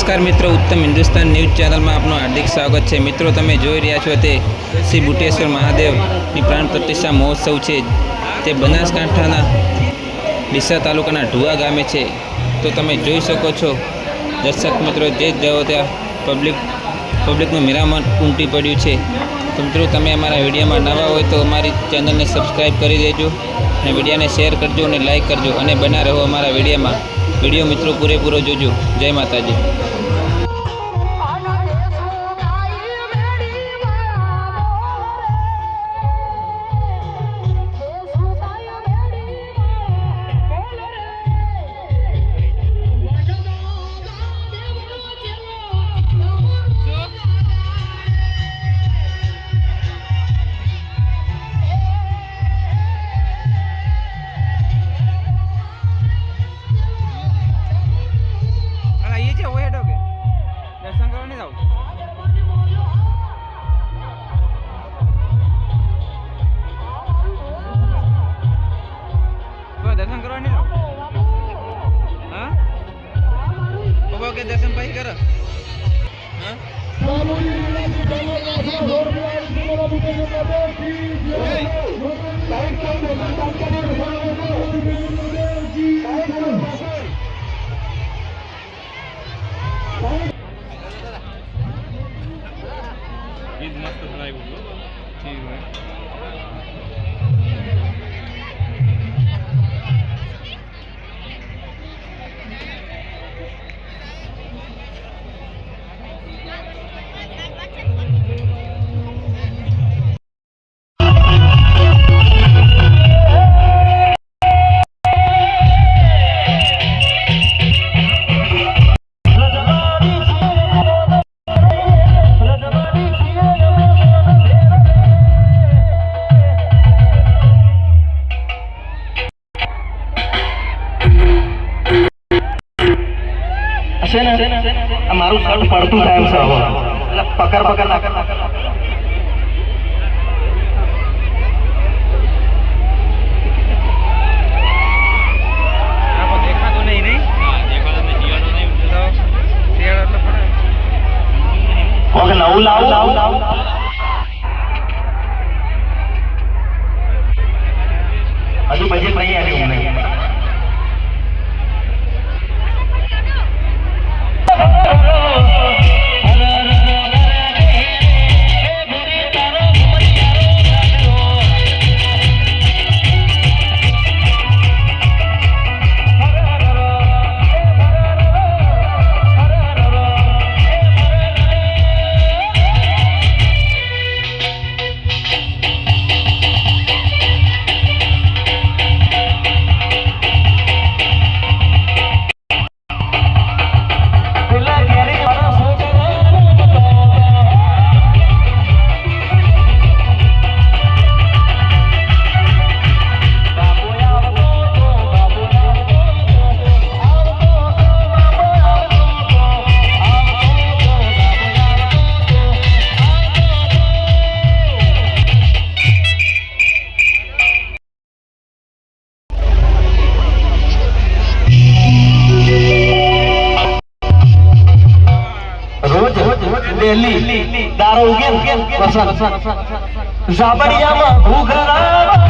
નમસ્કાર મિત્રો, ઉત્તમ હિન્દુસ્તાન ન્યૂઝ ચેનલમાં આપનું હાર્દિક સ્વાગત છે. મિત્રો, તમે જોઈ રહ્યા છો તે શ્રી બુટેશ્વર મહાદેવની પ્રાણ પ્રતિષ્ઠા મહોત્સવ છે. તે બનાસકાંઠાના ડીસા તાલુકાના ઢુવા ગામે છે. તો તમે જોઈ શકો છો, દર્શક મિત્રો, જે જાઓ ત્યાં પબ્લિક, પબ્લિકનું મિરામણ ઉમટી પડ્યું છે. તો મિત્રો, તમે અમારા વિડીયોમાં નવા હોય તો અમારી ચેનલને સબસ્ક્રાઈબ કરી દેજો અને વિડીયોને શેર કરજો અને લાઇક કરજો અને બના રહો અમારા વિડીયોમાં. વીડિયો મિત્રો પૂરેપૂરો જોજો. જય માતાજી. બાબા કે દર્શન પછી કરો મારું શર્ટ પડતું થાય છે હવે. એટલે પકડ પકડ ના ઓકે, નવું લાવું લાવું હજુ બજેટ નહીં આવ્યું અમને ડેલી દારો ઉગે વસંત. ઝાબડિયામાં ઘૂઘરા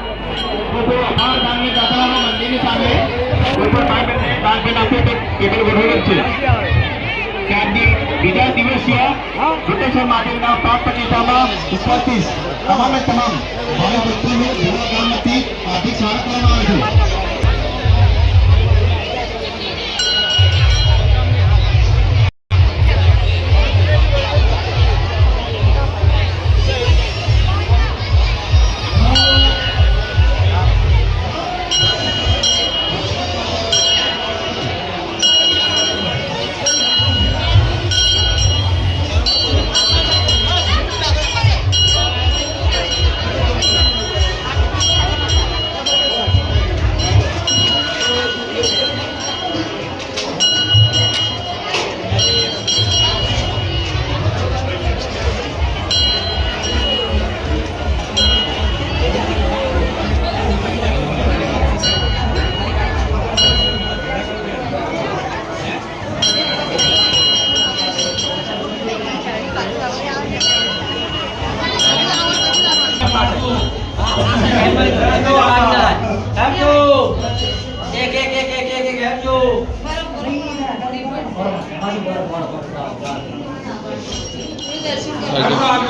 બીજા દિવસીય વૃદ્ધેશ્વર મહાદેવના પ્રાપ્ત પ્રતિષ્ઠામાં ઉપસ્થિત તમામે તમામ ભાઈ ભક્તોનું પૂરા ગામમાંથી હાર્દિક સ્વાગત કરવામાં આવે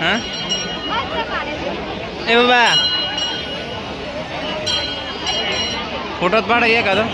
બાબા હા એ બાબા ફોટો જ પાડે એકાદો